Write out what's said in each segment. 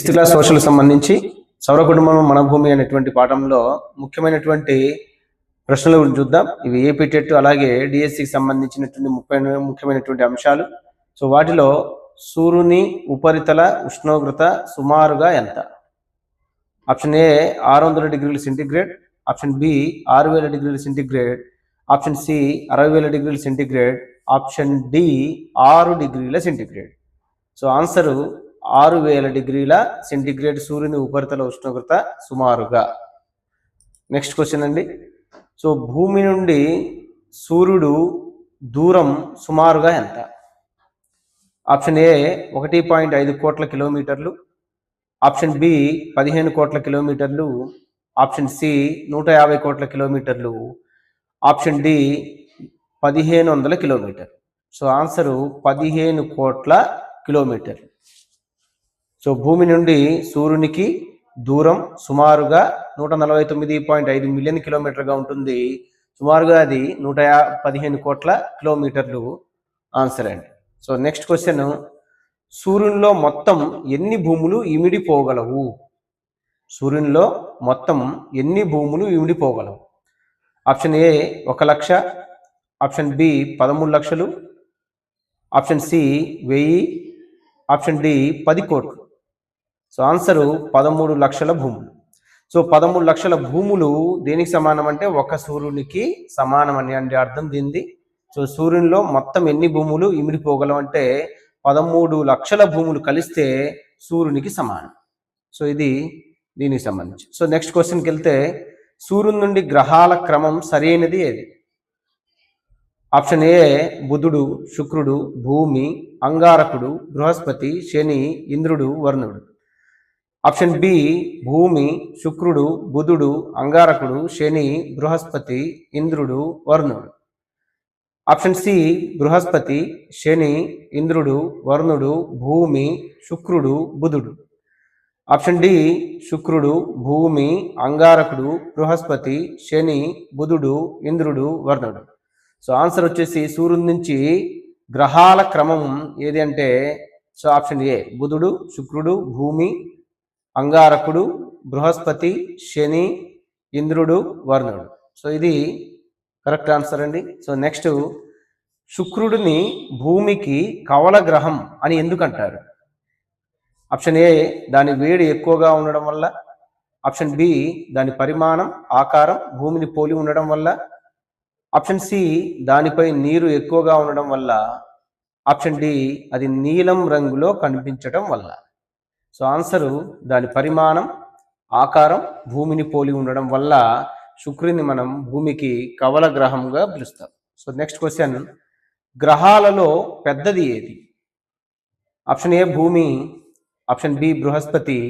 Sixth class social సంబంధించి సౌర కుటుంబం మన భూమి అనేటువంటి పాఠంలో ముఖ్యమైనటువంటి ప్రశ్నల గురించి చూద్దాం. ఇవి ఏపీ టెట్ అలాగే డిఎస్సికి సంబంధించినటువంటి ముఖ్య ముఖ్యమైనటువంటి అంశాలు. సో వాటిలో సూర్యుని ఉపరితల ఉష్ణోగ్రత సుమారుగా ఎంత? ఆప్షన్ ఏ ఆరు వందల డిగ్రీల సెంటిగ్రేడ్ ఆప్షన్ బి ఆరు వేల డిగ్రీల సెంటిగ్రేడ్ ఆప్షన్ సి అరవై వేల డిగ్రీల సెంటిగ్రేడ్ ఆప్షన్ డి ఆరు డిగ్రీల సెంటిగ్రేడ్. సో ఆన్సరు ఆరు వేల డిగ్రీల సెంటిగ్రేడ్ సూర్యుని ఉపరితల ఉష్ణోగ్రత సుమారుగా. నెక్స్ట్ క్వశ్చన్ అండి. సో భూమి నుండి సూర్యుడు దూరం సుమారుగా ఎంత? ఆప్షన్ ఏ ఒకటి పాయింట్ ఐదు కోట్ల కిలోమీటర్లు. ఆప్షన్ బి పదిహేను కోట్ల కిలోమీటర్లు. ఆప్షన్ సి నూట యాభై కోట్ల కిలోమీటర్లు. ఆప్షన్ డి పదిహేను వందల కిలోమీటర్ సో ఆన్సరు పదిహేను కోట్ల కిలోమీటర్లు. సో భూమి నుండి సూర్యునికి దూరం సుమారుగా నూట నలభై తొమ్మిది పాయింట్ ఐదు మిలియన్ కిలోమీటర్గా ఉంటుంది. సుమారుగా అది నూట యా పదిహేను కోట్ల కిలోమీటర్లు ఆన్సర్ అండి. సో నెక్స్ట్ క్వశ్చన్ సూర్యునిలో మొత్తం ఎన్ని భూములు ఇమిడిపోగలవు సూర్యునిలో మొత్తం ఎన్ని భూములు ఇమిడిపోగలవు ఆప్షన్ ఏ ఒక లక్ష ఆప్షన్ బి పదమూడు లక్షలు ఆప్షన్ సి వెయ్యి ఆప్షన్ డి పది కోట్లు. సో ఆన్సరు పదమూడు లక్షల భూములు. సో పదమూడు లక్షల భూములు దేనికి సమానం అంటే ఒక సూర్యునికి సమానం అని అంటే అర్థం దీనిది. సో సూర్యునిలో మొత్తం ఎన్ని భూములు ఇమిడిపోగలం అంటే పదమూడు లక్షల భూములు కలిస్తే సూర్యునికి సమానం. సో ఇది దీనికి సంబంధించి. సో నెక్స్ట్ క్వశ్చన్కి వెళ్తే సూర్యుని నుండి గ్రహాల క్రమం సరైనది ఏది? ఆప్షన్ ఏ బుధుడు శుక్రుడు భూమి అంగారకుడు బృహస్పతి శని ఇంద్రుడు వరుణుడు. ఆప్షన్ బి భూమి శుక్రుడు బుధుడు అంగారకుడు శని బృహస్పతి ఇంద్రుడు వరుణుడు. ఆప్షన్ సి బృహస్పతి శని ఇంద్రుడు వరుణుడు భూమి శుక్రుడు బుధుడు. ఆప్షన్ డి శుక్రుడు భూమి అంగారకుడు బృహస్పతి శని బుధుడు ఇంద్రుడు వరుణుడు. సో ఆన్సర్ వచ్చేసి సూర్యుడి నుంచి గ్రహాల క్రమం ఏది అంటే సో ఆప్షన్ ఏ బుధుడు శుక్రుడు భూమి అంగారకుడు బృహస్పతి శని ఇంద్రుడు వరుణుడు. సో ఇది కరెక్ట్ ఆన్సర్ అండి. సో నెక్స్ట్ శుక్రుడిని భూమికి కవల గ్రహం అని ఎందుకు అంటారు ఆప్షన్ ఏ దాని వేడి ఎక్కువగా ఉండడం వల్ల. ఆప్షన్ బి దాని పరిమాణం ఆకారం భూమిని పోలి ఉండడం వల్ల. ఆప్షన్ సి దానిపై నీరు ఎక్కువగా ఉండడం వల్ల. ఆప్షన్ డి అది నీలం రంగులో కనిపించడం వల్ల. సో ఆన్సరు దాని పరిమాణం ఆకారం భూమిని పోలి ఉండడం వల్ల శుక్రుని మనం భూమికి కవల గ్రహంగా పిలుస్తాం. సో నెక్స్ట్ క్వశ్చన్ గ్రహాలలో పెద్దది ఏది? ఆప్షన్ ఏ భూమి ఆప్షన్ బి బృహస్పతి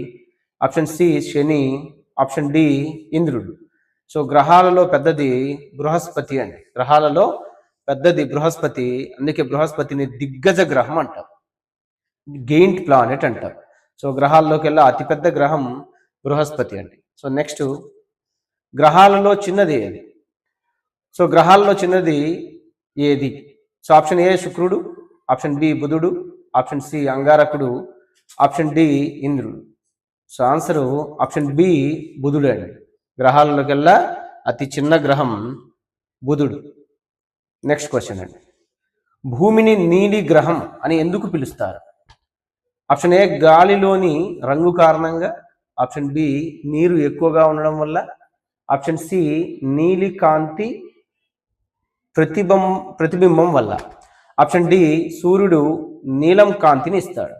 ఆప్షన్ సి శని ఆప్షన్ డి ఇంద్రుడు. సో గ్రహాలలో పెద్దది బృహస్పతి అండి. గ్రహాలలో పెద్దది బృహస్పతి అందుకే బృహస్పతిని దిగ్గజ గ్రహం అంటారు గెయింట్ ప్లానెట్ అంటారు సో గ్రహాల్లోకి అతిపెద్ద గ్రహం బృహస్పతి అండి. సో నెక్స్ట్ గ్రహాలలో చిన్నది ఏది? సో గ్రహాలలో చిన్నది ఏది? సో ఆప్షన్ ఏ శుక్రుడు ఆప్షన్ బి బుధుడు ఆప్షన్ సి అంగారకుడు ఆప్షన్ డి ఇంద్రుడు. సో ఆన్సరు ఆప్షన్ బి బుధుడు అండి. గ్రహాలలోకెల్లా అతి చిన్న గ్రహం బుధుడు. నెక్స్ట్ క్వశ్చన్ అండి. భూమిని నీలి గ్రహం అని ఎందుకు పిలుస్తారు? ఆప్షన్ ఏ గాలిలోని రంగు కారణంగా ఆప్షన్ బి నీరు ఎక్కువగా ఉండడం వల్ల ఆప్షన్ సి నీలి కాంతి ప్రతిబం ప్రతిబింబం వల్ల. ఆప్షన్ డి సూర్యుడు నీలం కాంతిని ఇస్తాడు.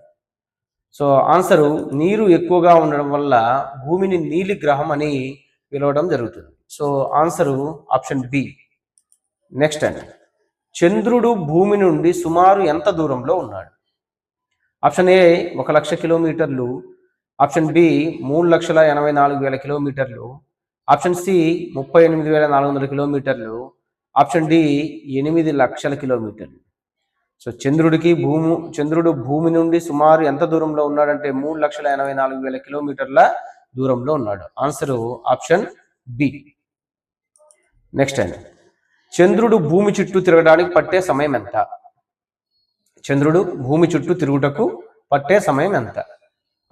సో ఆన్సరు నీరు ఎక్కువగా ఉండడం వల్ల భూమిని నీలి గ్రహం అని పిలవడం జరుగుతుంది. So answer option B. Next అండి. చంద్రుడు భూమి నుండి సుమారు ఎంత దూరంలో ఉన్నాడు? ఆప్షన్ ఏ ఒక లక్ష కిలోమీటర్లు ఆప్షన్ బి మూడు లక్షల ఎనభై నాలుగు వేల కిలోమీటర్లు ఆప్షన్ సి ముప్పై ఎనిమిది వేల నాలుగు వందల కిలోమీటర్లు ఆప్షన్ డి ఎనిమిది లక్షల కిలోమీటర్లు. సో చంద్రుడికి భూము చంద్రుడు భూమి నుండి సుమారు ఎంత దూరంలో ఉన్నాడంటే మూడు లక్షల ఎనభై నాలుగు వేల కిలోమీటర్ల దూరంలో ఉన్నాడు. ఆన్సరు ఆప్షన్ బి నెక్స్ట్ అండి. చంద్రుడు భూమి చుట్టూ తిరగడానికి పట్టే సమయం ఎంత? చంద్రుడు భూమి చుట్టూ తిరుగుటకు పట్టే సమయం ఎంత?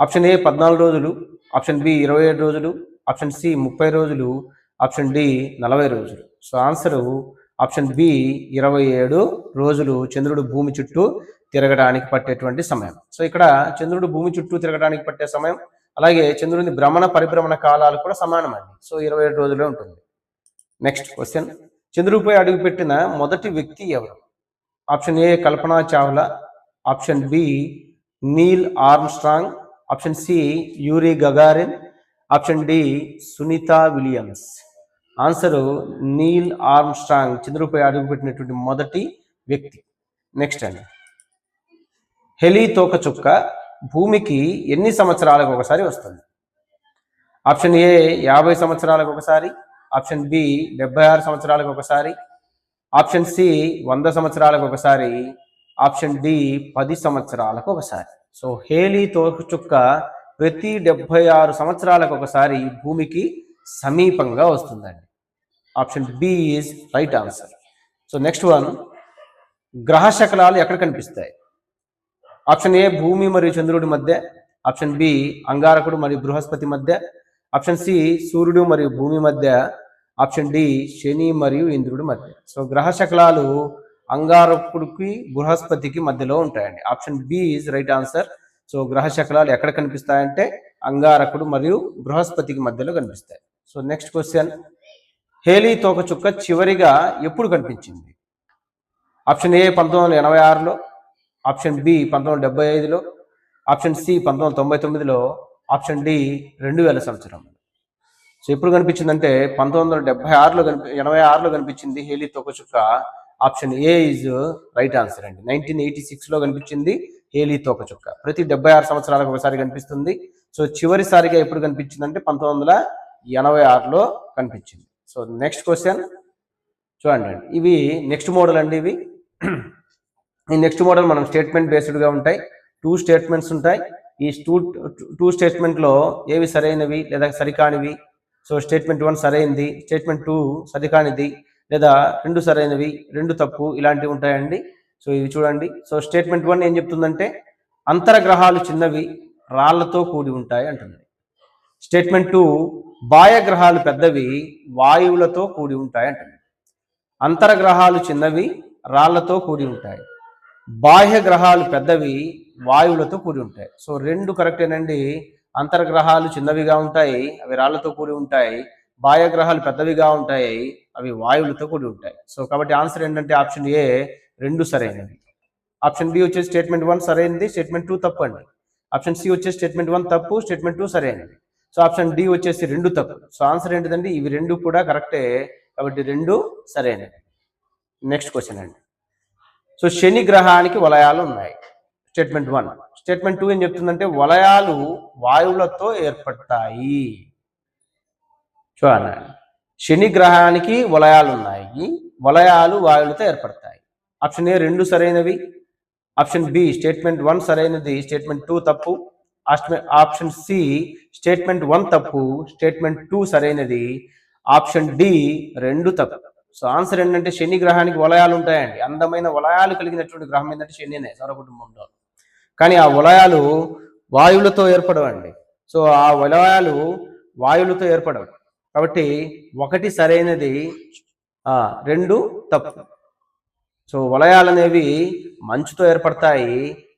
ఆప్షన్ ఏ పద్నాలుగు రోజులు ఆప్షన్ బి ఇరవై ఏడు రోజులు ఆప్షన్ సి ముప్పై రోజులు ఆప్షన్ డి నలభై రోజులు. సో ఆన్సరు ఆప్షన్ బి ఇరవై ఏడు రోజులు చంద్రుడు భూమి చుట్టూ తిరగడానికి పట్టేటువంటి సమయం. సో ఇక్కడ చంద్రుడు భూమి చుట్టూ తిరగడానికి పట్టే సమయం అలాగే చంద్రుని భ్రమణ పరిభ్రమణ కాలాలు కూడా సమానమండి. సో ఇరవై ఏడు రోజులే ఉంటుంది. Next question. చంద్రుడిపై అడుగుపెట్టిన మొదటి వ్యక్తి ఎవరు? Option A Kalpana Chawla option B Neil Armstrong option C Yuri Gagarin option D Sunita Williams. Answer Neil Armstrong చంద్రుపై అడుగుపెట్టినటువంటి మొదటి వ్యక్తి. నెక్స్ట్ అండి. హెలీ తోకచుక్క భూమికి ఎన్ని సంవత్సరాలకు ఒకసారి వస్తుంది? ఆప్షన్ ఏ యాభై సంవత్సరాలకు ఒకసారి ఆప్షన్ బి డెబ్బై ఆరు సంవత్సరాలకు ఒకసారి ఆప్షన్ సి వంద సంవత్సరాలకు ఒకసారి ఆప్షన్ డి పది సంవత్సరాలకు ఒకసారి. సో హేలీ తోకచుక్క ప్రతి డెబ్బై ఆరు సంవత్సరాలకు ఒకసారి భూమికి సమీపంగా వస్తుందండి. Option B is right answer. So next one గ్రహ శకలాలు ఎక్కడ కనిపిస్తాయి? ఆప్షన్ ఏ భూమి మరియు చంద్రుడి మధ్య. ఆప్షన్ బి అంగారకుడు మరియు బృహస్పతి మధ్య. ఆప్షన్ సి సూర్యుడు మరియు భూమి మధ్య. ఆప్షన్ డి శని మరియు ఇంద్రుడి మధ్య. సో గ్రహ శకలాలు అంగారకుడికి బృహస్పతికి మధ్యలో ఉంటాయండి. Option B is right answer. So గ్రహ శకలాలు ఎక్కడ కనిపిస్తాయంటే అంగారకుడు మరియు బృహస్పతికి మధ్యలో కనిపిస్తాయి. So next question. హేలీ తోక చుక్క చివరిగా ఎప్పుడు కనిపించింది? ఆప్షన్ ఏ పంతొమ్మిది వందల ఎనభై ఆరులో ఆప్షన్ బి పంతొమ్మిది వందల డెబ్బై ఐదులో ఆప్షన్ సి పంతొమ్మిది వందల తొంభై తొమ్మిదిలో ఆప్షన్ డి రెండు వేల సంవత్సరం సో ఎప్పుడు కనిపించిందంటే పంతొమ్మిది వందల డెబ్బై ఆరులో కనిపి ఎనభై ఆరులో కనిపించింది Halley తోకచుక్క. Option A is right answer అండి. నైన్టీన్ ఎయిటీ సిక్స్లో కనిపించింది హేలీ తోకచుక్క. ప్రతి డెబ్బై ఆరు సంవత్సరాలకు ఒకసారి కనిపిస్తుంది. సో చివరిసారిగా ఎప్పుడు కనిపించిందంటే పంతొమ్మిది వందల ఎనభై ఆరులో కనిపించింది. సో నెక్స్ట్ క్వశ్చన్ చూడండి. అండి ఇవి నెక్స్ట్ మోడల్ అండి ఇవి. ఈ నెక్స్ట్ మోడల్ మనం స్టేట్మెంట్ బేస్డ్గా ఉంటాయి. టూ స్టేట్మెంట్స్ ఉంటాయి. ఈ టూ టూ స్టేట్మెంట్లో ఏవి సరైనవి లేదా సరికానివి? సో స్టేట్మెంట్ వన్ సరైనది స్టేట్మెంట్ టూ సరికానిది లేదా రెండు సరైనవి రెండు తప్పు ఇలాంటివి ఉంటాయండి. సో ఇవి చూడండి. సో స్టేట్మెంట్ వన్ ఏం చెప్తుందంటే అంతరగ్రహాలు చిన్నవి రాళ్ళతో కూడి ఉంటాయి అంటుంది. స్టేట్మెంట్ టూ బాహ్య గ్రహాలు పెద్దవి వాయువులతో కూడి ఉంటాయి అంటుంది. అంతరగ్రహాలు చిన్నవి రాళ్ళతో కూడి ఉంటాయి. బాహ్య గ్రహాలు పెద్దవి వాయువులతో కూడి ఉంటాయి. సో రెండు కరెక్టేనండి. అంతర్గ్రహాలు చిన్నవిగా ఉంటాయి అవి రాళ్ళతో కూడి ఉంటాయి బాహ్య గ్రహాలు పెద్దవిగా ఉంటాయి అవి వాయువులతో కూడి ఉంటాయి. సో కాబట్టి ఆన్సర్ ఏంటంటే ఆప్షన్ ఏ రెండు సరైనవి. ఆప్షన్ బి వచ్చేసి స్టేట్మెంట్ వన్ సరైనది స్టేట్మెంట్ టూ తప్పు అండి ఆప్షన్ సి వచ్చేసి స్టేట్మెంట్ వన్ తప్పు స్టేట్మెంట్ టూ సరైనది. సో ఆప్షన్ డి వచ్చేసి రెండు తప్పు. సో ఆన్సర్ ఏంటిదండి? ఇవి రెండు కూడా కరెక్టే కాబట్టి రెండు సరైనవి. నెక్స్ట్ క్వశ్చన్ అండి. సో శని గ్రహానికి వలయాలు ఉన్నాయి. స్టేట్మెంట్ వన్ స్టేట్మెంట్ టూ ఏం చెప్తుందంటే వలయాలు వాయువులతో ఏర్పడతాయి. చూడండి. శని గ్రహానికి వలయాలు ఉన్నాయి. వలయాలు వాయువులతో ఏర్పడతాయి. ఆప్షన్ ఏ రెండు సరైనవి. ఆప్షన్ బి స్టేట్మెంట్ వన్ సరైనది. స్టేట్మెంట్ టూ తప్పు. Option- option C statement one తప్పు. స్టేట్మెంట్ టూ సరైనది. ఆప్షన్ డి రెండు తప్పు. సో ఆన్సర్ ఏంటంటే శని గ్రహానికి వలయాలు ఉంటాయండి. అందమైన వలయాలు కలిగినటువంటి గ్రహం ఏంటంటే శనినే సౌర కుటుంబంలో కానీ ఆ వలయాలు వాయువులతో ఏర్పడవండి. సో ఆ వలయాలు వాయువులతో ఏర్పడవు. కాబట్టి ఒకటి సరైనది రెండు తప్పు. సో వలయాలు అనేవి మంచుతో ఏర్పడతాయి.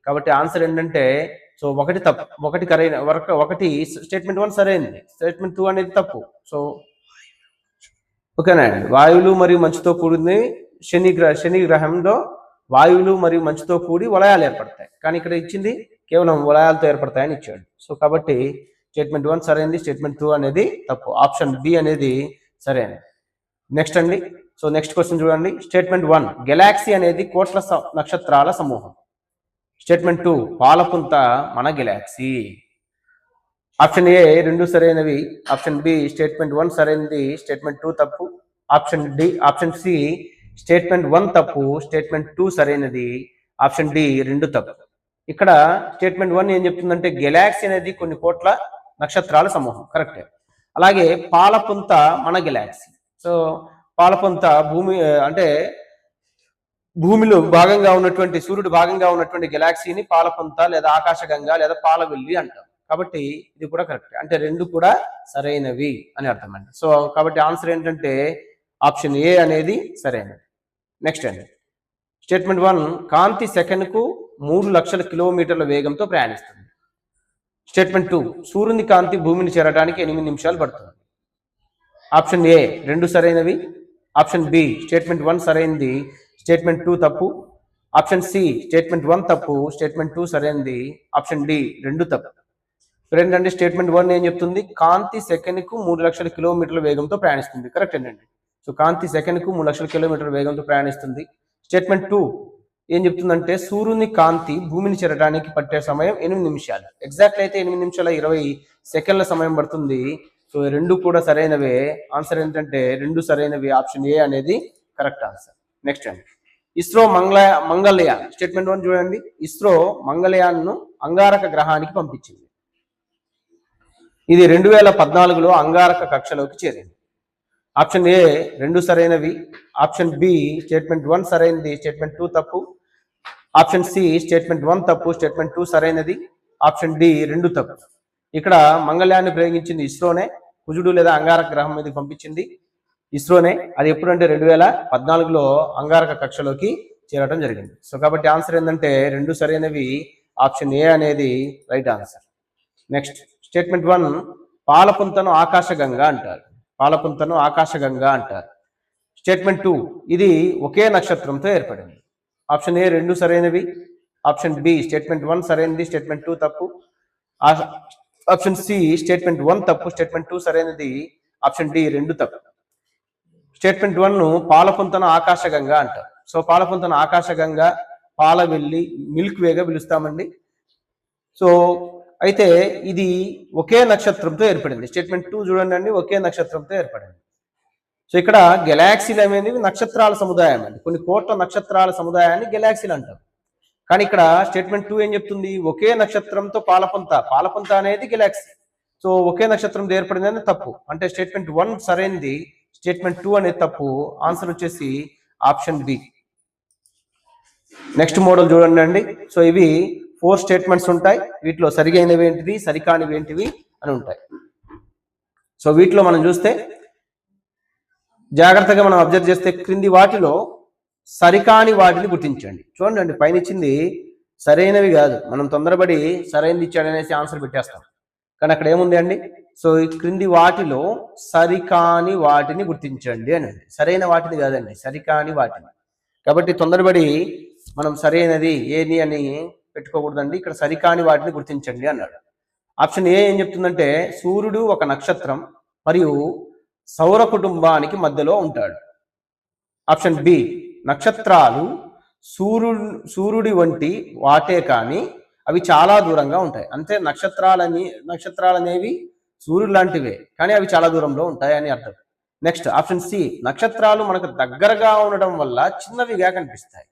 కాబట్టి ఆన్సర్ ఏంటంటే సో ఒకటి తప్పు ఒకటి కరైన ఒకటి స్టేట్మెంట్ వన్ సరైనది స్టేట్మెంట్ టూ అనేది తప్పు. సో ఓకేనా అండి? వాయువులు మరియు మంచుతో కూడింది శని గ్రహ శని గ్రహంలో వాయువులు మరియు మంచుతో కూడి వలయాలు ఏర్పడతాయి. కానీ ఇక్కడ ఇచ్చింది కేవలం వలయాలతో ఏర్పడతాయని ఇచ్చాడు. సో కాబట్టి స్టేట్మెంట్ వన్ సరైనది స్టేట్మెంట్ టూ అనేది తప్పు. ఆప్షన్ బి అనేది సరైనది. నెక్స్ట్ అండి. సో నెక్స్ట్ క్వశ్చన్ చూడండి. స్టేట్మెంట్ వన్ గెలాక్సీ అనేది కోట్ల నక్షత్రాల సమూహం. స్టేట్మెంట్ టూ పాలపుంత మన గెలాక్సీ ఆప్షన్ ఏ రెండు సరైనవి. ఆప్షన్ బి స్టేట్మెంట్ వన్ సరైనది. స్టేట్మెంట్ టూ తప్పు. Option D option C statement one తప్పు స్టేట్మెంట్ టూ సరైనది ఆప్షన్ డి రెండు తప్పు. ఇక్కడ స్టేట్మెంట్ వన్ ఏం చెప్తుందంటే గెలాక్సీ అనేది కొన్ని కోట్ల నక్షత్రాల సమూహం కరెక్టే. అలాగే పాలపుంత మన గెలాక్సీ. సో పాలపుంత భూమి అంటే భూమిలో భాగంగా ఉన్నటువంటి సూర్యుడు భాగంగా ఉన్నటువంటి గెలాక్సీని పాలపుంత లేదా ఆకాశగంగా లేదా పాలవెల్లి అంటాం. కాబట్టి ఇది కూడా కరెక్ట్. అంటే రెండు కూడా సరైనవి అని అర్థం అండి. సో కాబట్టి ఆన్సర్ ఏంటంటే ఆప్షన్ ఏ అనేది సరైనది. నెక్స్ట్ అండి స్టేట్మెంట్ వన్ కాంతి సెకండ్కు మూడు లక్షల కిలోమీటర్ల వేగంతో ప్రయాణిస్తుంది. స్టేట్మెంట్ టూ సూర్యుని కాంతి భూమిని చేరడానికి ఎనిమిది నిమిషాలు పడుతుంది. ఆప్షన్ ఏ రెండు సరైనవి. ఆప్షన్ బి స్టేట్మెంట్ వన్ సరైనది స్టేట్మెంట్ టూ తప్పు. ఆప్షన్ సి స్టేట్మెంట్ వన్ తప్పు. స్టేట్మెంట్ టూ సరైనది ఆప్షన్ డి రెండు తప్పు. ఏంటంటే స్టేట్మెంట్ వన్ ఏం చెప్తుంది? కాంతి సెకండ్కు మూడు లక్షల కిలోమీటర్ల వేగంతో ప్రయాణిస్తుంది. కరెక్ట్ అండి. సో కాంతి సెకండ్కు మూడు లక్షల కిలోమీటర్ వేగంతో ప్రయాణిస్తుంది. స్టేట్మెంట్ టూ ఏం చెప్తుందంటే సూర్యుని కాంతి భూమిని చేరడానికి పట్టే సమయం ఎనిమిది నిమిషాలు. ఎగ్జాక్ట్ అయితే ఎనిమిది నిమిషాల ఇరవై సెకండ్ల సమయం పడుతుంది. సో రెండు కూడా సరైనవే. ఆన్సర్ ఏంటంటే రెండు సరైనవి. ఆప్షన్ ఏ అనేది కరెక్ట్ ఆన్సర్ నెక్స్ట్ అండి ఇస్రో మంగళ మంగళయాన్. స్టేట్మెంట్ వన్ చూడండి. ఇస్రో మంగళయాన్ను అంగారక గ్రహానికి పంపించింది. ఇది రెండు వేల పద్నాలుగులో అంగారక కక్షలోకి చేరింది. ఆప్షన్ ఏ రెండు సరైనవి. ఆప్షన్ బి స్టేట్మెంట్ వన్ సరైనది స్టేట్మెంట్ టూ తప్పు. ఆప్షన్ సి స్టేట్మెంట్ వన్ తప్పు స్టేట్మెంట్ టూ సరైనది. ఆప్షన్ డి రెండు తప్పు. ఇక్కడ మంగళయాన్ని ప్రయోగించింది ఇస్రోనే కుజుడు లేదా అంగారక గ్రహం మీదకి పంపించింది ఇస్రోనే. అది ఎప్పుడంటే రెండు వేల పద్నాలుగులో అంగారక కక్షలోకి చేరడం జరిగింది. సో కాబట్టి ఆన్సర్ ఏంటంటే రెండు సరైనవి ఆప్షన్ ఏ అనేది right answer. Next statement one పాలపుంతను ఆకాశగంగా అంటారు. పాలపుంతను ఆకాశగంగా అంటారు. స్టేట్మెంట్ టూ ఇది ఒకే నక్షత్రంతో ఏర్పడింది. ఆప్షన్ ఏ రెండు సరైనవి ఆప్షన్ బి స్టేట్మెంట్ వన్ సరైనది స్టేట్మెంట్ టూ తప్పు. ఆప్షన్ సి స్టేట్మెంట్ వన్ తప్పు స్టేట్మెంట్ టూ సరైనది ఆప్షన్ డి రెండు తప్పు. స్టేట్మెంట్ వన్ను పాలపుంతను ఆకాశగంగా అంటారు. సో పాలపుంతన ఆకాశగంగా పాల వెళ్ళి మిల్క్ వేగా పిలుస్తామండి. సో అయితే ఇది ఒకే నక్షత్రంతో ఏర్పడింది. స్టేట్మెంట్ టూ చూడండి అండి ఒకే నక్షత్రంతో ఏర్పడింది. సో ఇక్కడ గెలాక్సీలు అనేది నక్షత్రాల సముదాయం అండి. కొన్ని కోట్ల నక్షత్రాల సముదాయాన్ని గెలాక్సీలు అంటారు. కానీ ఇక్కడ స్టేట్మెంట్ టూ ఏం చెప్తుంది? ఒకే నక్షత్రంతో పాలపంత. పాలపంత అనేది గెలాక్సీ సో ఒకే నక్షత్రంతో ఏర్పడింది అనేది తప్పు. అంటే స్టేట్మెంట్ వన్ సరైనది స్టేట్మెంట్ టూ అనేది తప్పు. ఆన్సర్ వచ్చేసి ఆప్షన్ బి నెక్స్ట్ మోడల్ చూడండి అండి. సో ఇవి ఫోర్ స్టేట్మెంట్స్ ఉంటాయి. వీటిలో సరిగైనవి ఏంటివి సరికానివి ఏంటివి అని ఉంటాయి. సో వీటిలో మనం చూస్తే జాగ్రత్తగా మనం అబ్జర్వ్ చేస్తే క్రింది వాటిలో సరికాని వాటిని గుర్తించండి. చూడండి పైన ఇచ్చింది సరైనవి కాదు. మనం తొందరపడి సరైనది ఇచ్చాడు అనేసి ఆన్సర్ పెట్టేస్తాం. కానీ అక్కడ ఏముంది అండి? సో ఈ క్రింది వాటిలో సరికాని వాటిని గుర్తించండి అని సరైన వాటిని కాదండి సరికాని వాటిని. కాబట్టి తొందరపడి మనం సరైనది ఏది అని పెట్టుకోకూడదండి. ఇక్కడ సరికాని వాటిని గుర్తించండి అన్నాడు. ఆప్షన్ ఏ ఏం చెప్తుందంటే సూర్యుడు ఒక నక్షత్రం మరియు సౌర కుటుంబానికి మధ్యలో ఉంటాడు. ఆప్షన్ బి నక్షత్రాలు సూర్యుడు సూర్యుడి వంటి వాటే కానీ అవి చాలా దూరంగా ఉంటాయి. అంటే నక్షత్రాలని నక్షత్రాలు అనేవి సూర్యుడు లాంటివే కానీ అవి చాలా దూరంలో ఉంటాయి అని అర్థం. నెక్స్ట్ ఆప్షన్ సి నక్షత్రాలు మనకు దగ్గరగా ఉండడం వల్ల చిన్నవిగా కనిపిస్తాయి.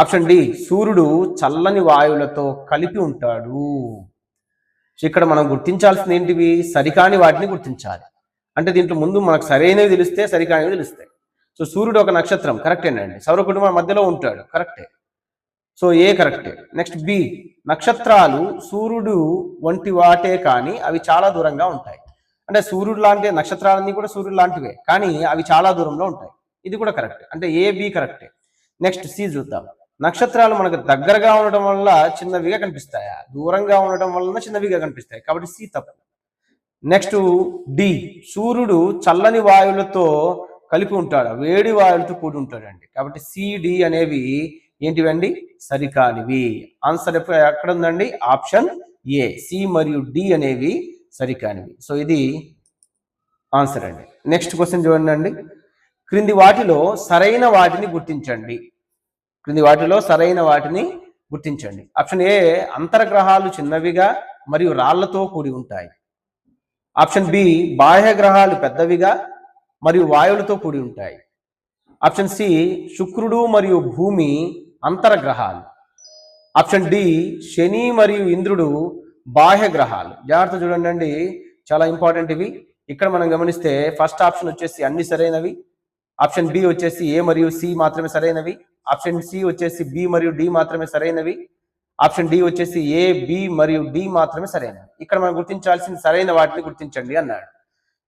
ఆప్షన్ డి సూర్యుడు చల్లని వాయువులతో కలిపి ఉంటాడు. ఇక్కడ మనం గుర్తించాల్సింది ఏంటివి? సరికాని వాటిని గుర్తించాలి. అంటే దీంట్లో ముందు మనకు సరైనవి తెలిస్తే సరికానివి తెలుస్తాయి. సో సూర్యుడు ఒక నక్షత్రం కరెక్టేనండి సౌర కుటుంబం మధ్యలో ఉంటాడు కరెక్టే సో ఏ కరెక్టే నెక్స్ట్ బి నక్షత్రాలు సూర్యుడు వంటి వాటే కానీ అవి చాలా దూరంగా ఉంటాయి. అంటే సూర్యుడు లాంటి నక్షత్రాలన్నీ కూడా సూర్యుడు లాంటివే కానీ అవి చాలా దూరంలో ఉంటాయి. ఇది కూడా కరెక్ట్ అంటే ఏ బి కరెక్టే నెక్స్ట్ సి చూద్దాం. నక్షత్రాలు మనకు దగ్గరగా ఉండటం వల్ల చిన్నవిగా కనిపిస్తాయా? దూరంగా ఉండటం వలన చిన్నవిగా కనిపిస్తాయి. కాబట్టి సి తప్పు. Next D. సూర్యుడు చల్లని వాయువులతో కలిపి ఉంటాడు. వేడి వాయువులతో కూడి ఉంటాడండి. కాబట్టి సిడి అనేవి ఏంటివండి? సరికానివి. ఆన్సర్ ఎక్కడ ఉందండి? Option A. సి మరియు డి అనేవి సరికానివి. సో ఇది ఆన్సర్ అండి. నెక్స్ట్ క్వశ్చన్ చూడండి అండి క్రింది వాటిలో సరైన వాటిని గుర్తించండి. క్రింది వాటిలో సరైన వాటిని గుర్తించండి. ఆప్షన్ ఏ అంతర్గ్రహాలు చిన్నవిగా మరియు రాళ్ళతో కూడి ఉంటాయి. ఆప్షన్ బి బాహ్య గ్రహాలు పెద్దవిగా మరియు వాయువులతో కూడి ఉంటాయి. ఆప్షన్ సి శుక్రుడు మరియు భూమి అంతర్గ్రహాలు. ఆప్షన్ డి శని మరియు ఇంద్రుడు బాహ్య గ్రహాలు జాగ్రత్త చూడండి అండి చాలా ఇంపార్టెంట్ ఇవి. ఇక్కడ మనం గమనిస్తే ఫస్ట్ ఆప్షన్ వచ్చేసి అన్ని సరైనవి. ఆప్షన్ బి వచ్చేసి ఏ మరియు సి మాత్రమే సరైనవి. ఆప్షన్ సి వచ్చేసి బి మరియు డి మాత్రమే సరైనవి. ఆప్షన్ డి వచ్చేసి ఏ బి మరియు డి మాత్రమే సరైనవి. ఇక్కడ మనం గుర్తించాల్సిన సరైన వాటిని గుర్తించండి అన్నాడు.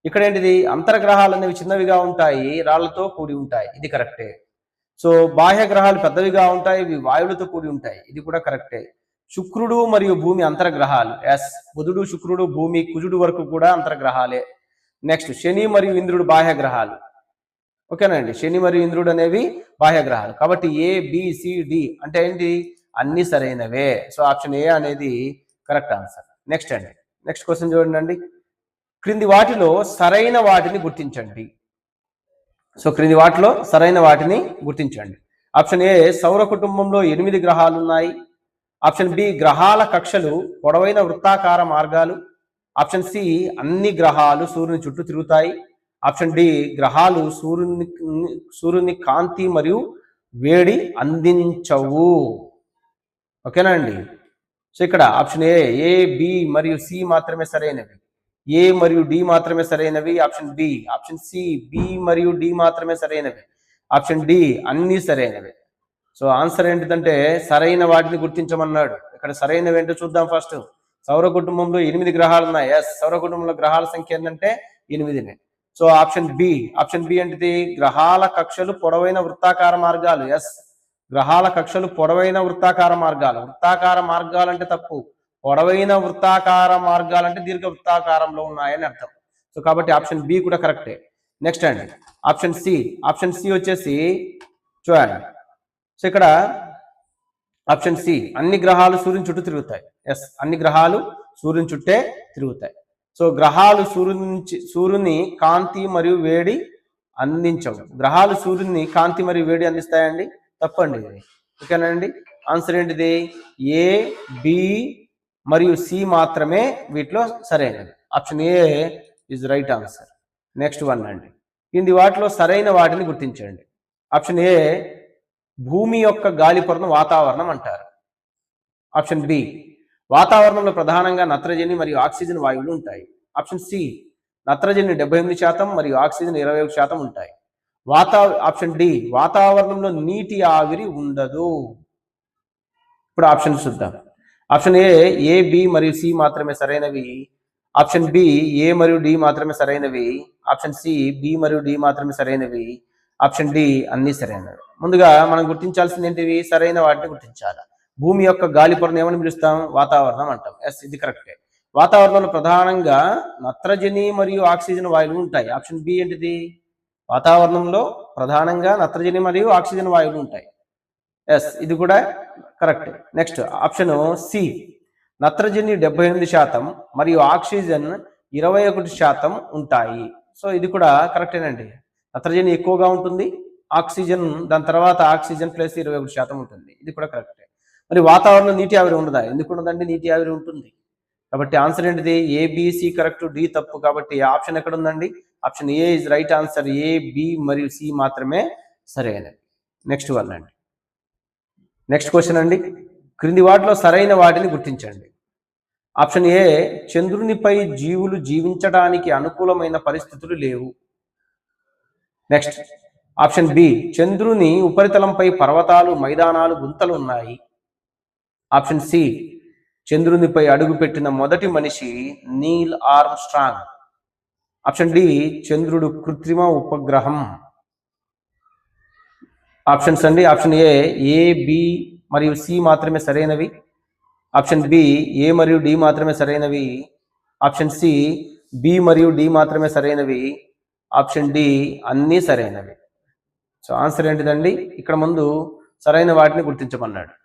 ఇక్కడ ఏంటిది? అంతర్గ్రహాలు అనేవి చిన్నవిగా ఉంటాయి రాళ్ళతో కూడి ఉంటాయి. ఇది కరెక్టే. సో బాహ్య గ్రహాలు పెద్దవిగా ఉంటాయి ఇవి వాయువులతో కూడి ఉంటాయి. ఇది కూడా కరెక్టే. శుక్రుడు మరియు భూమి అంతర్గ్రహాలు. ఎస్ బుధుడు శుక్రుడు భూమి కుజుడు వరకు కూడా అంతర్గ్రహాలే. నెక్స్ట్ శని మరియు ఇంద్రుడు బాహ్య గ్రహాలు. ఓకేనండి. శని మరియు ఇంద్రుడు అనేవి బాహ్య గ్రహాలు కాబట్టి ఏ బిసిడి అంటే ఏంటి? అన్ని సరైనవే. సో ఆప్షన్ ఏ అనేది కరెక్ట్ ఆన్సర్. నెక్స్ట్ అండి. నెక్స్ట్ క్వశ్చన్ చూడండి అండి. క్రింది వాటిలో సరైన వాటిని గుర్తించండి. సో క్రింది వాటిలో సరైన వాటిని గుర్తించండి. ఆప్షన్ ఏ సౌర కుటుంబంలో ఎనిమిది గ్రహాలు ఉన్నాయి. ఆప్షన్ బి గ్రహాల కక్షలు పొడవైన వృత్తాకార మార్గాలు. ఆప్షన్ సి అన్ని గ్రహాలు సూర్యుని చుట్టూ తిరుగుతాయి. ఆప్షన్ డి గ్రహాలు సూర్యుని సూర్యుని కాంతి మరియు వేడి అందించవు. ఓకేనా అండి? సో ఇక్కడ ఆప్షన్ ఏ ఏ బి మరియు సి మాత్రమే సరైనవి. ఏ మరియు డి మాత్రమే సరైనవి. Option B option C B మరియు డి మాత్రమే సరైనవి. ఆప్షన్ డి అన్ని సరైనవి. సో ఆన్సర్ ఏంటిదంటే సరైన వాటిని గుర్తించమన్నాడు. ఇక్కడ సరైనవి ఏంటో చూద్దాం ఫస్ట్. సౌర కుటుంబంలో ఎనిమిది గ్రహాలు ఉన్నాయి. ఎస్ సౌర కుటుంబంలో గ్రహాల సంఖ్య ఏంటంటే ఎనిమిదినే. So option B option B అంటే గ్రహాల కక్షలు పొడవైన వృత్తాకార మార్గాలు. ఎస్ గ్రహాల కక్షలు పొడవైన వృత్తాకార మార్గాలు. వృత్తాకార మార్గాలు అంటే తప్పు. పొడవైన వృత్తాకార మార్గాలు అంటే దీర్ఘ వృత్తాకారంలో ఉన్నాయని అర్థం. సో కాబట్టి ఆప్షన్ బి కూడా కరెక్టే నెక్స్ట్ అండి. ఆప్షన్ సి ఆప్షన్ సి వచ్చేసి చూడండి. సో ఇక్కడ ఆప్షన్ సి అన్ని గ్రహాలు సూర్యుని చుట్టూ తిరుగుతాయి. ఎస్ అన్ని గ్రహాలు సూర్యుని చుట్టే తిరుగుతాయి. సో గ్రహాలు సూర్యుని నుంచి సూర్యుని కాంతి మరియు వేడి అందించవు. గ్రహాలు సూర్యుని కాంతి మరియు వేడి అందిస్తాయండి? తప్పండి. ఓకేనండి ఆన్సర్ ఏంటిది? ఏ బి మరియు సి మాత్రమే వీటిలో సరైనది option A is right answer. Next one అండి. కింది వాటిలో సరైన వాటిని గుర్తించండి. ఆప్షన్ ఏ భూమి యొక్క గాలి పొరను వాతావరణం అంటారు. ఆప్షన్ బి వాతావరణంలో ప్రధానంగా నత్రజని మరియు ఆక్సిజన్ వాయువులు ఉంటాయి. ఆప్షన్ సి నత్రజని డెబ్బై ఎనిమిది శాతం మరియు ఆక్సిజన్ ఇరవై ఒక శాతం ఉంటాయి. వాతా ఆప్షన్ డి వాతావరణంలో నీటి ఆవిరి ఉండదు. ఇప్పుడు ఆప్షన్ చూద్దాం. ఆప్షన్ ఏ ఏ బి మరియు సి మాత్రమే సరైనవి. ఆప్షన్ బి ఏ మరియు డి మాత్రమే సరైనవి. ఆప్షన్ సి బి మరియు డి మాత్రమే సరైనవి. ఆప్షన్ డి అన్ని సరైనవి. ముందుగా మనం గుర్తించాల్సింది ఏంటివి? సరైన వాటిని గుర్తించాలి? భూమి యొక్క గాలి పొరను ఏమని పిలుస్తాం? వాతావరణం అంటాం. ఎస్ ఇది కరెక్టే వాతావరణంలో ప్రధానంగా నత్రజని మరియు ఆక్సిజన్ వాయువులు ఉంటాయి. ఆప్షన్ బి ఏంటిది? వాతావరణంలో ప్రధానంగా నత్రజని మరియు ఆక్సిజన్ వాయువులు ఉంటాయి. ఎస్ ఇది కూడా కరెక్ట్ నెక్స్ట్ ఆప్షన్ సి నత్రజని డెబ్బై ఎనిమిది శాతం మరియు ఆక్సిజన్ ఇరవై ఒకటి శాతం ఉంటాయి. సో ఇది కూడా కరెక్టేనండి నత్రజని ఎక్కువగా ఉంటుంది ఆక్సిజన్ దాని తర్వాత ఆక్సిజన్ ప్లస్ ఇరవై ఒకటి శాతం ఉంటుంది. ఇది కూడా కరెక్ట్ మరి వాతావరణంలో నీటి ఆవిరి ఉండదా? ఎందుకు ఉండదండి నీటి ఆవిరి ఉంటుంది? కాబట్టి ఆన్సర్ ఏంటిది? ఏబిసి కరెక్ట్ డి తప్పు. కాబట్టి ఆప్షన్ ఎక్కడ ఉందండి option A is right answer A B మరియు సి మాత్రమే సరైనది నెక్స్ట్ వన్ అండి. నెక్స్ట్ క్వశ్చన్ అండి. క్రింది వాటిలో సరైన వాటిని గుర్తించండి. ఆప్షన్ ఏ చంద్రునిపై జీవులు జీవించడానికి అనుకూలమైన పరిస్థితులు లేవు. నెక్స్ట్ ఆప్షన్ బి చంద్రుని ఉపరితలంపై పర్వతాలు మైదానాలు గుంతలు ఉన్నాయి. ఆప్షన్ సి చంద్రునిపై అడుగుపెట్టిన మొదటి మనిషి Neil Armstrong option D చంద్రుడు కృత్రిమ ఉపగ్రహం. ఆప్షన్స్ అండి ఆప్షన్ ఏ ఏ బి మరియు సి మాత్రమే సరైనవి. ఆప్షన్ బి ఏ మరియు డి మాత్రమే సరైనవి. ఆప్షన్ సి బి మరియు డి మాత్రమే సరైనవి. ఆప్షన్ డి అన్నీ సరైనవి. సో ఆన్సర్ ఏంటిదండి? ఇక్కడ ముందు సరైన వాటిని గుర్తించమన్నాడు.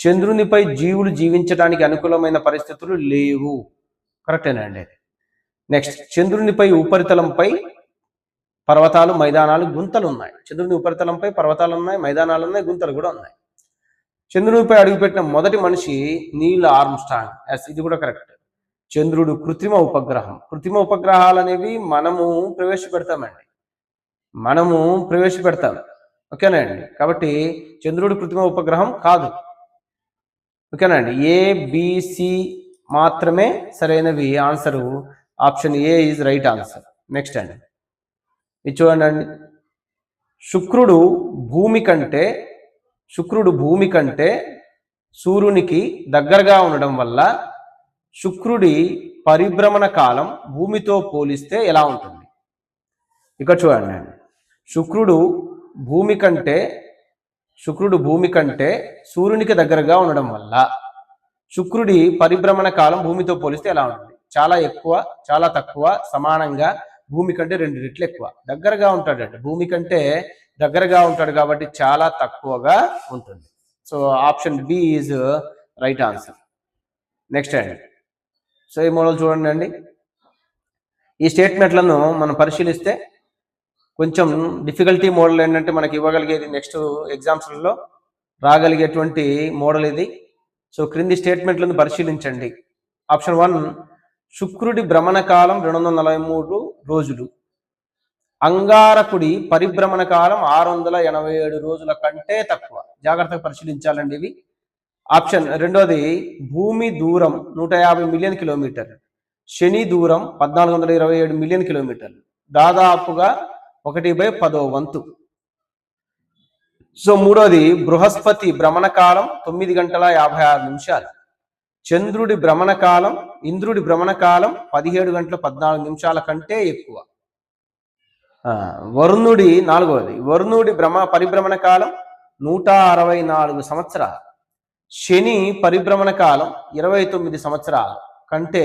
చంద్రునిపై జీవులు జీవించడానికి అనుకూలమైన పరిస్థితులు లేవు. కరెక్టేనండి అండి నెక్స్ట్ చంద్రునిపై ఉపరితలంపై పర్వతాలు మైదానాలు గుంతలు ఉన్నాయి. చంద్రుని ఉపరితలంపై పర్వతాలు ఉన్నాయి మైదానాలు ఉన్నాయి గుంతలు కూడా ఉన్నాయి. చంద్రునిపై అడుగుపెట్టిన మొదటి మనిషి నీల్ ఆర్మ్స్టాంగ్. ఎస్ ఇది కూడా కరెక్ట్. చంద్రుడు కృత్రిమ ఉపగ్రహం. కృత్రిమ ఉపగ్రహాలు అనేవి మనము ప్రవేశపెడతామండి. మనము ప్రవేశపెడతాం. ఓకేనా అండి? కాబట్టి చంద్రుడు కృత్రిమ ఉపగ్రహం కాదు. ఓకేనా అండి ఏ మాత్రమే సరైనవి answer. Option A is right answer next అండి. ఇది చూడండి. శుక్రుడు భూమి కంటే శుక్రుడు భూమి కంటే సూర్యునికి దగ్గరగా ఉండడం వల్ల శుక్రుడి పరిభ్రమణ కాలం భూమితో పోలిస్తే ఎలా ఉంటుంది? ఇక్కడ చూడండి. శుక్రుడు భూమి కంటే శుక్రుడు భూమి కంటే సూర్యునికి దగ్గరగా ఉండడం వల్ల శుక్రుడి పరిభ్రమణ కాలం భూమితో పోలిస్తే ఎలా ఉంటుంది? చాలా ఎక్కువ చాలా తక్కువ సమానంగా భూమి కంటే రెండు రెట్లు ఎక్కువ. దగ్గరగా ఉంటాడండి భూమి కంటే దగ్గరగా ఉంటాడు కాబట్టి చాలా తక్కువగా ఉంటుంది. So option B is right answer next అండి. సో ఈ మోడల్ చూడండి అండి. ఈ స్టేట్మెంట్లను మనం పరిశీలిస్తే కొంచెం డిఫికల్టీ మోడల్ ఏంటంటే మనకి ఇవ్వగలిగేది నెక్స్ట్ ఎగ్జామ్స్లలో రాగలిగేటువంటి మోడల్ ఇది. సో క్రింది స్టేట్మెంట్లను పరిశీలించండి. ఆప్షన్ వన్ శుక్రుడి భ్రమణ కాలం రెండు వందల నలభై మూడు రోజులు. అంగారకుడి పరిభ్రమణ కాలం ఆరు వందల ఎనభై ఏడు రోజుల కంటే తక్కువ. జాగ్రత్తగా పరిశీలించాలండి ఇవి. ఆప్షన్ రెండోది భూమి దూరం నూట యాభై మిలియన్ కిలోమీటర్ శని దూరం పద్నాలుగు వందల ఇరవై ఏడు మిలియన్ కిలోమీటర్లు దాదాపుగా ఒకటి బై పదో వంతు. సో మూడోది బృహస్పతి భ్రమణ కాలం తొమ్మిది గంటల యాభై ఆరు నిమిషాలు. చంద్రుడి భ్రమణ కాలం ఇంద్రుడి భ్రమణ కాలం పదిహేడు గంటల పద్నాలుగు నిమిషాల కంటే ఎక్కువ. వరుణుడి నాలుగవది వరుణుడి భ్రమ పరిభ్రమణ కాలం నూట అరవై నాలుగు సంవత్సరాలు. శని పరిభ్రమణ కాలం ఇరవై తొమ్మిది సంవత్సరాలు కంటే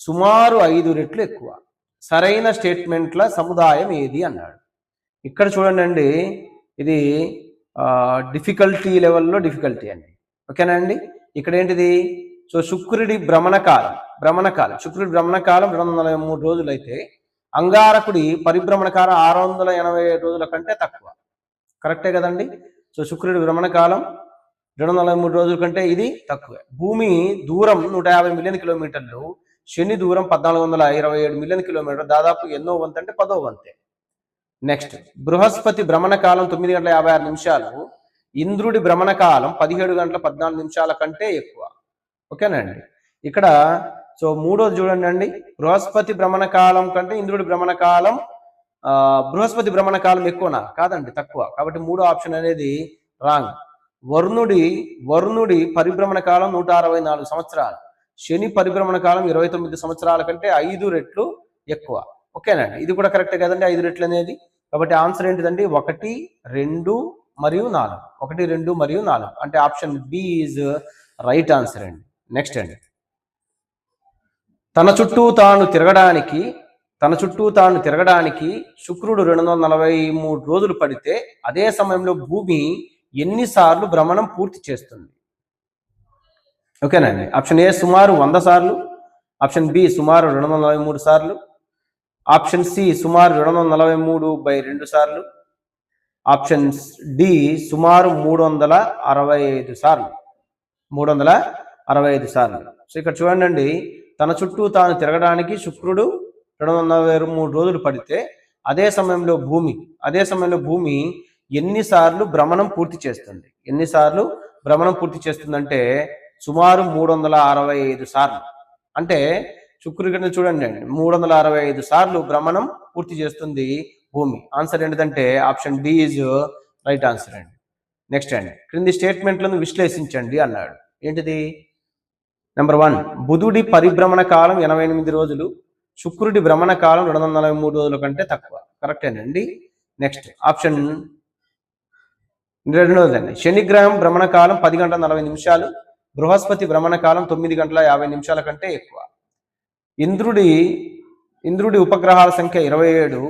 సుమారు ఐదు రెట్లు ఎక్కువ. సరైన స్టేట్మెంట్ల సముదాయం ఏది అన్నాడు. ఇక్కడ చూడండి అండి ఇది డిఫికల్టీ లెవెల్లో డిఫికల్టీ అండి. ఓకేనా అండి? ఇక్కడ ఏంటిది? సో శుక్రుడి భ్రమణ కాలం శుక్రుడి భ్రమణకాలం రెండు వందల మూడు రోజులు అయితే అంగారకుడి పరిభ్రమణకాలం ఆరు వందల ఎనభై రోజుల కంటే తక్కువ. కరెక్టే కదండి? సో శుక్రుడి భ్రమణకాలం రెండు వందల మూడు రోజుల కంటే ఇది తక్కువే. భూమి దూరం నూట యాభై మిలియన్ కిలోమీటర్లు శని దూరం పద్నాలుగు వందల ఇరవై ఏడు మిలియన్ కిలోమీటర్ దాదాపు ఎన్నో వంతు అంటే పదో వంతే. నెక్స్ట్ బృహస్పతి భ్రమణ కాలం తొమ్మిది గంటల యాభై ఆరు నిమిషాలు ఇంద్రుడి భ్రమణ కాలం పదిహేడు గంటల పద్నాలుగు నిమిషాల కంటే ఎక్కువ. ఓకేనండి ఇక్కడ సో మూడోది చూడండి అండి. బృహస్పతి భ్రమణ కాలం కంటే ఇంద్రుడి భ్రమణ కాలం ఆ, బృహస్పతి భ్రమణ కాలం ఎక్కువనా? కాదండి తక్కువ. కాబట్టి మూడో ఆప్షన్ అనేది రాంగ్. వరుణుడి వరుణుడి పరిభ్రమణ కాలం నూట అరవై నాలుగు సంవత్సరాలు. శని పరిభ్రమణ కాలం ఇరవై తొమ్మిది సంవత్సరాల కంటే ఐదు రెట్లు ఎక్కువ. ఓకేనండి? ఇది కూడా కరెక్టే కదండి? ఐదు రెట్లు అనేది? కాబట్టి ఆన్సర్ ఏంటిదండి? ఒకటి రెండు మరియు నాలుగు. ఒకటి రెండు మరియు నాలుగు. అంటే option B is right answer అండి. నెక్స్ట్ అండి. తన చుట్టూ తాను తిరగడానికి తన చుట్టూ తాను తిరగడానికి శుక్రుడు రెండు వందల నలభై మూడు రోజులు పడితే అదే సమయంలో భూమి ఎన్నిసార్లు భ్రమణం పూర్తి చేస్తుంది? ఓకేనండి ఆప్షన్ ఏ సుమారు వంద సార్లు ఆప్షన్ బి సుమారు రెండు వందల నలభై మూడు సార్లు ఆప్షన్ సి సుమారు రెండు వందల నలభై మూడు బై రెండు సార్లు ఆప్షన్ డి సుమారు మూడు వందల అరవై ఐదు సార్లు మూడు వందల అరవై ఐదు సార్లు. సో ఇక్కడ చూడండి తన చుట్టూ తాను తిరగడానికి శుక్రుడు రెండు వందల నలభై మూడు రోజులు పడితే అదే సమయంలో భూమి అదే సమయంలో భూమి ఎన్నిసార్లు భ్రమణం పూర్తి చేస్తుంది? ఎన్నిసార్లు భ్రమణం పూర్తి చేస్తుందంటే సుమారు మూడు వందల అరవై ఐదు సార్లు. అంటే శుక్రుడి కింద చూడండి అండి. మూడు వందల అరవై ఐదు సార్లు భ్రమణం పూర్తి చేస్తుంది భూమి. ఆన్సర్ ఏంటిదంటే option D is right answer అండి. నెక్స్ట్ అండి. క్రింది స్టేట్మెంట్లను విశ్లేషించండి అన్నాడు. ఏంటిది? నెంబర్ వన్ బుధుడి పరిభ్రమణ కాలం ఎనభై ఎనిమిది రోజులు శుక్రుడి భ్రమణ కాలం రెండు వందల నలభై మూడు రోజుల కంటే తక్కువ. కరెక్టేనండి నెక్స్ట్ ఆప్షన్ రెండవదండి శనిగ్రహం భ్రమణ కాలం పది గంటల నలభై నిమిషాలు బృహస్పతి భ్రమణ కాలం తొమ్మిది గంటల యాభై నిమిషాల కంటే ఎక్కువ. ఇంద్రుడి ఇంద్రుడి ఉపగ్రహాల సంఖ్య ఇరవై ఏడు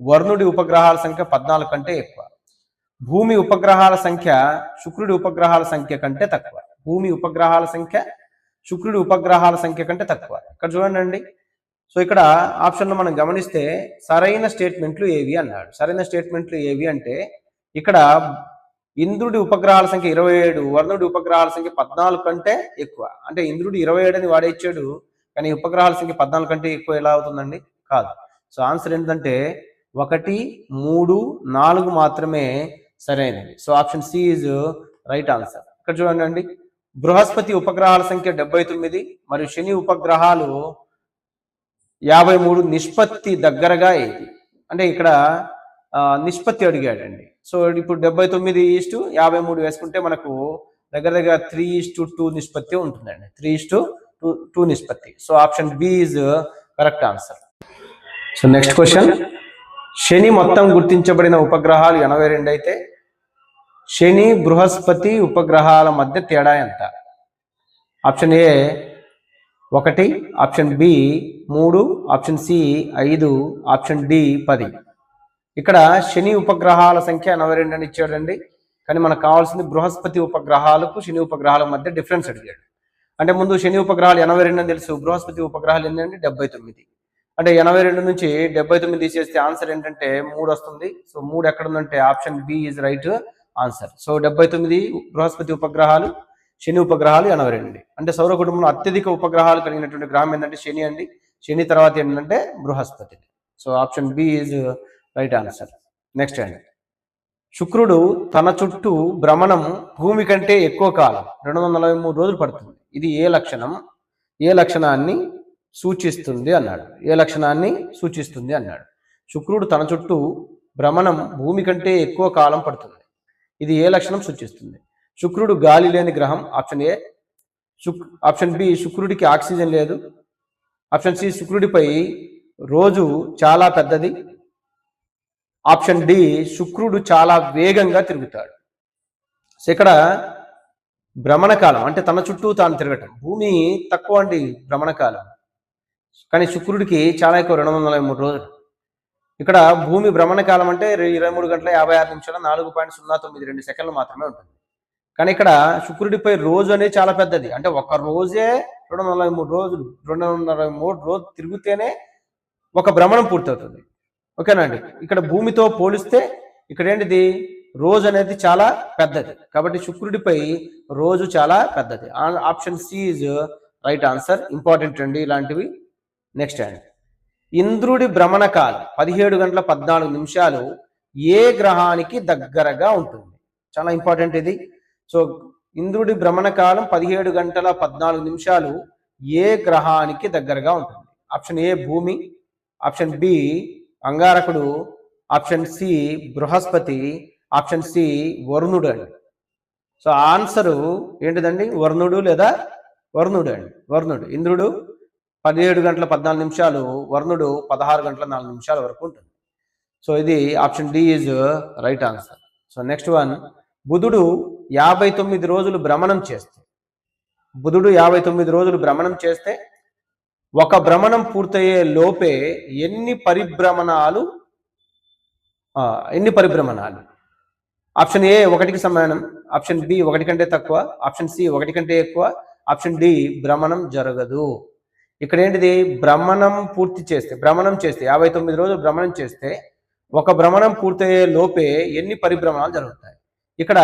వరుణుడి ఉపగ్రహాల సంఖ్య పద్నాలుగు కంటే ఎక్కువ. భూమి ఉపగ్రహాల సంఖ్య శుక్రుడి ఉపగ్రహాల సంఖ్య కంటే తక్కువ. భూమి ఉపగ్రహాల సంఖ్య శుక్రుడి ఉపగ్రహాల సంఖ్య కంటే తక్కువ. ఇక్కడ చూడండి సో ఇక్కడ ఆప్షన్లో మనం గమనిస్తే సరైన స్టేట్మెంట్లు ఏవి అన్నాడు. సరైన స్టేట్మెంట్లు ఏవి అంటే ఇక్కడ ఇంద్రుడి ఉపగ్రహాల సంఖ్య ఇరవై ఏడు వరుణుడి ఉపగ్రహాల సంఖ్య పద్నాలుగు కంటే ఎక్కువ. అంటే ఇంద్రుడు ఇరవై ఏడు అని వాడేచ్చాడు కానీ ఉపగ్రహాల సంఖ్య పద్నాలుగు కంటే ఎక్కువ ఎలా అవుతుందండి? కాదు. సో ఆన్సర్ ఏంటంటే ఒకటి మూడు నాలుగు మాత్రమే సరైనది so option C is right answer. ఇక్కడ చూడండి బృహస్పతి ఉపగ్రహాల సంఖ్య డెబ్బై తొమ్మిది మరియు శని ఉపగ్రహాలు యాభై మూడు నిష్పత్తి దగ్గరగా ఏది? అంటే ఇక్కడ నిష్పత్తి అడిగాడండి. సో ఇప్పుడు డెబ్బై తొమ్మిది ఈస్టు యాభై మూడు వేసుకుంటే మనకు దగ్గర దగ్గర త్రీ ఈస్టు టూ నిష్పత్తి ఉంటుందండి. Three is to two two నిష్పత్తి. So option B is correct answer so next question శని మొత్తం గుర్తించబడిన ఉపగ్రహాలు ఎనభై రెండు అయితే శని బృహస్పతి ఉపగ్రహాల మధ్య తేడా ఎంత? ఆప్షన్ ఏ ఒకటి ఆప్షన్ బి మూడు ఆప్షన్ సి ఐదు ఆప్షన్ డి పది. ఇక్కడ శని ఉపగ్రహాల సంఖ్య ఎనభై రెండు అని ఇచ్చాడండి. కానీ మనకు కావాల్సింది బృహస్పతి ఉపగ్రహాలకు శని ఉపగ్రహాల మధ్య డిఫరెన్స్ అడిగాడు. అంటే ముందు శని ఉపగ్రహాలు ఎనభై రెండు అని తెలుసు. బృహస్పతి ఉపగ్రహాలు ఏంటంటే డెబ్బై తొమ్మిది. అంటే ఎనభై రెండు నుంచి డెబ్బై తొమ్మిది తీసేస్తే ఆన్సర్ ఏంటంటే మూడు వస్తుంది. సో మూడు ఎక్కడ ఉందంటే option B is right answer. So డెబ్బై తొమ్మిది బృహస్పతి ఉపగ్రహాలు శని ఉపగ్రహాలు ఎనభై రెండు. అంటే సౌర కుటుంబంలో అత్యధిక ఉపగ్రహాలు కలిగినటువంటి గ్రహం ఏంటంటే శని అండి. శని తర్వాత ఏంటంటే Brihaspati. So option B is right answer next అండి శుక్రుడు తన చుట్టూ భ్రమణం భూమి కంటే ఎక్కువ కాలం రెండు వందల నలభై మూడు రోజులు పడుతుంది. ఇది ఏ లక్షణం? ఏ లక్షణాన్ని సూచిస్తుంది అన్నాడు. ఏ లక్షణాన్ని సూచిస్తుంది అన్నాడు. శుక్రుడు తన చుట్టూ భ్రమణం భూమి కంటే ఎక్కువ కాలం పడుతుంది. ఇది ఏ లక్షణం సూచిస్తుంది? శుక్రుడు గాలి లేని గ్రహం ఆప్షన్ ఏ. శుక్ ఆప్షన్ బి శుక్రుడికి ఆక్సిజన్ లేదు. ఆప్షన్ సి శుక్రుడిపై రోజు చాలా పెద్దది. ఆప్షన్ డి శుక్రుడు చాలా వేగంగా తిరుగుతాడు. సో ఇక్కడ భ్రమణకాలం అంటే తన చుట్టూ తాను తిరగటం. భూమి తక్కువ అండి భ్రమణకాలం కానీ శుక్రుడికి చాలా ఎక్కువ రెండు వందల నలభై మూడు రోజులు. ఇక్కడ భూమి భ్రమణకాలం అంటే ఇరవై మూడు గంటల యాభై ఆరు నిమిషాల నాలుగు పాయింట్ సున్నా తొమ్మిది రెండు సెకండ్లు మాత్రమే ఉంటుంది. కానీ ఇక్కడ శుక్రుడిపై రోజు అనేది చాలా పెద్దది. అంటే ఒక రోజే రెండు వందల నలభై మూడు రోజులు రెండు వందల మూడు రోజులు తిరుగుతేనే ఒక భ్రమణం పూర్తవుతుంది. ఓకేనండి ఇక్కడ భూమితో పోలిస్తే ఇక్కడ ఏంటిది రోజు అనేది చాలా పెద్దది. కాబట్టి శుక్రుడిపై రోజు చాలా పెద్దది. Option C is right answer. Important అండి ఇలాంటివి. నెక్స్ట్ అండి. ఇంద్రుడి భ్రమణకాలం పదిహేడు గంటల పద్నాలుగు నిమిషాలు ఏ గ్రహానికి దగ్గరగా ఉంటుంది? చాలా ఇంపార్టెంట్ ఇది. సో ఇంద్రుడి భ్రమణకాలం పదిహేడు గంటల పద్నాలుగు నిమిషాలు ఏ గ్రహానికి దగ్గరగా ఉంటుంది? ఆప్షన్ ఏ భూమి ఆప్షన్ బి అంగారకుడు ఆప్షన్ సి బృహస్పతి ఆప్షన్ సి వరుణుడు అండి. సో ఆన్సరు ఏంటిదండి? వరుణుడు లేదా వరుణుడు అండి. వరుణుడు. ఇంద్రుడు పదిహేడు గంటల పద్నాలుగు నిమిషాలు వరుణుడు పదహారు గంటల నాలుగు నిమిషాల వరకు ఉంటుంది. సో ఇది option D is right answer. So next one బుధుడు యాభై తొమ్మిది రోజులు భ్రమణం చేస్తే. బుధుడు యాభై తొమ్మిది రోజులు భ్రమణం చేస్తే ఒక భ్రమణం పూర్తయ్యే లోపే ఎన్ని పరిభ్రమణాలు? ఎన్ని పరిభ్రమణాలు? ఆప్షన్ ఏ ఒకటికి సమానం. ఆప్షన్ బి ఒకటి కంటే తక్కువ. ఆప్షన్ సి ఒకటి కంటే ఎక్కువ. ఆప్షన్ డి భ్రమణం జరగదు. ఇక్కడ ఏంటిది? భ్రమణం పూర్తి చేస్తే భ్రమణం చేస్తే యాభై తొమ్మిది రోజులు భ్రమణం చేస్తే ఒక భ్రమణం పూర్తయ్యే లోపే ఎన్ని పరిభ్రమణాలు జరుగుతాయి? ఇక్కడ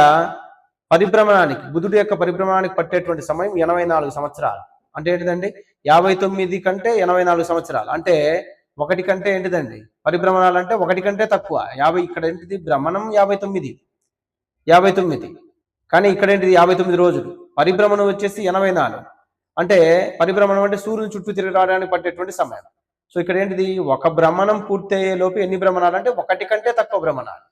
పరిభ్రమణానికి బుధుడు యొక్క పరిభ్రమణానికి పట్టేటువంటి సమయం ఎనభై నాలుగు సంవత్సరాలు. అంటే ఏంటిదండి? యాభై తొమ్మిది కంటే ఎనభై నాలుగు సంవత్సరాలు. అంటే ఒకటి కంటే ఏంటిదండి? పరిభ్రమణాలు అంటే ఒకటి కంటే తక్కువ. యాభై ఇక్కడ ఏంటిది? భ్రమణం యాభై తొమ్మిది. యాభై తొమ్మిది. కానీ ఇక్కడ ఏంటిది? యాభై తొమ్మిది రోజులు. పరిభ్రమణం వచ్చేసి ఎనభై నాలుగు. అంటే పరిభ్రమణం అంటే సూర్యుని చుట్టూ తిరగడానికి పట్టేటువంటి సమయం. సో ఇక్కడ ఏంటిది? ఒక భ్రమణం పూర్తయ్యే లోపు ఎన్ని భ్రమణాలు? అంటే ఒకటి కంటే తక్కువ భ్రమణాలు.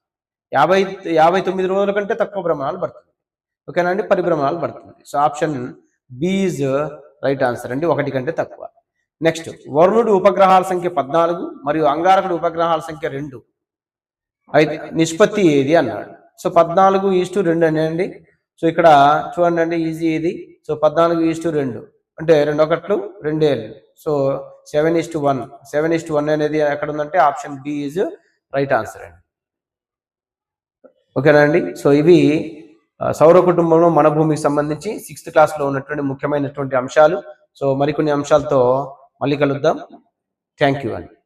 యాభై యాభై తొమ్మిది రోజుల కంటే తక్కువ భ్రమణాలు పడుతుంది. ఓకేనా అండి? పరిభ్రమణాలు పడుతుంది. So option B is right answer అండి. ఒకటి కంటే తక్కువ. నెక్స్ట్ వరుణుడు ఉపగ్రహాల సంఖ్య పద్నాలుగు మరియు అంగారకుడు ఉపగ్రహాల సంఖ్య రెండు. అయితే నిష్పత్తి ఏది అన్నాడు. సో పద్నాలుగు ఈస్టు రెండు అండి సో ఇక్కడ చూడండి అండి ఈజీ ఇది. సో పద్నాలుగు ఈస్టు రెండు. అంటే రెండు ఒకట్లు రెండేళ్ళు so seven is to one. Seven is to one అనేది ఎక్కడ ఉందంటే option B is right answer అండి. ఓకేనా అండి? సో ఇవి సౌర కుటుంబంలో మన భూమికి సంబంధించి సిక్స్త్ క్లాస్లో ఉన్నటువంటి ముఖ్యమైనటువంటి అంశాలు. సో మరికొన్ని అంశాలతో మళ్ళీ కలుద్దాం. థ్యాంక్ యూ అండి